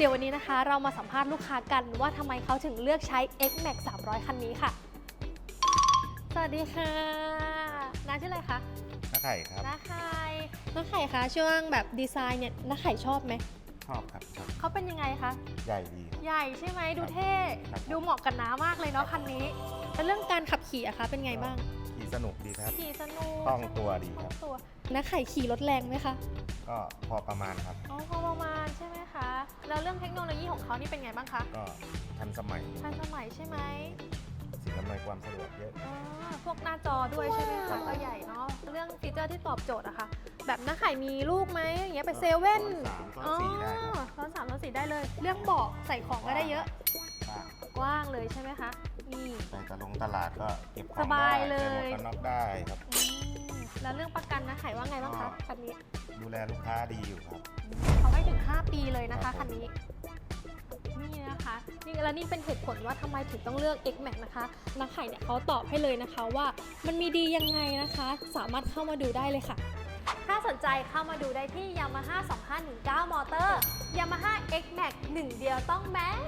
เดี๋ยววันนี้นะคะ เรามาสัมภาษณ์ลูกค้ากันว่าทำไมเขาถึงเลือกใช้ X Max 300 คันนี้ค่ะ สวัสดีค่ะน้าชื่ออะไรคะน้าไข่ครับน้าไข่น้าไข่คะช่วงแบบดีไซน์เนี่ยน้าไข่ชอบไหมชอบครับครับเขาเป็นยังไงคะ ใหญ่ดีครับใหญ่ใช่ไหมดูเท่ ครับดูเหมาะกับน้ามากเลยเนาะคันนี้ แล้วเรื่องการขับขี่อะคะเป็นไงบ้าง ขี่สนุกดีครับ ขี่สนุกคล่องตัวดีคคล่รัอบ งตัวน้าไข่ขี่รถแรงไหมคะ ก็พอประมาณครับ อ๋อพอประมาณใช่ไหมคะแล้วเรื่องเทคโนโลยีของเขานี่เป็นไงบ้างคะก็ทันสมัยทันสมัยใช่ไหมสิ่งอำนวยความสะดวกเยอะ อ่าพวกหน้าจอด้วยใช่ไหมครัคะบก็ใหญ่เนาะเรื่องฟีเจอร์ที่ตอบโจทย์อะคะแบบน้าไข่มีลูกไหมอย่างเงี้ยไปเซเว่นซ้อนสามซ้อนสี่ได้ครับ ซ้อนสามซ้อนสี่ได้เลย เรื่องเบาะใส่ของก็ได้เยอะบ้างกว้างเลยใช่ไหมคะนี่ ไปตลงตลาดก็เก็บของสบายได้เลยใส่หมวกกันน็อกได้ครับอืม แล้วเรื่องประกันนะไข่ว่าไงบ้างคะคันนี้ดูแลลูกค้าดีอยู่ครับเขาให้ถึง 5 ปีเลยนะครัคะบผมคันนี้นี่นะคะนี่แล้วนี่เป็นเหตุผลว่าทำไมถึงต้องเลือก X Max นะคะนักไข่เนี่ยเขาตอบให้เลยนะคะว่ามันมีดียังไงนะคะ สามารถเข้ามาดูได้เลยค่ะ ถ้าสนใจเข้ามาดูได้ที่ Yamaha 2519มอเตอร์ Yamaha X Max หนึ่งเดียวต้องแม็ก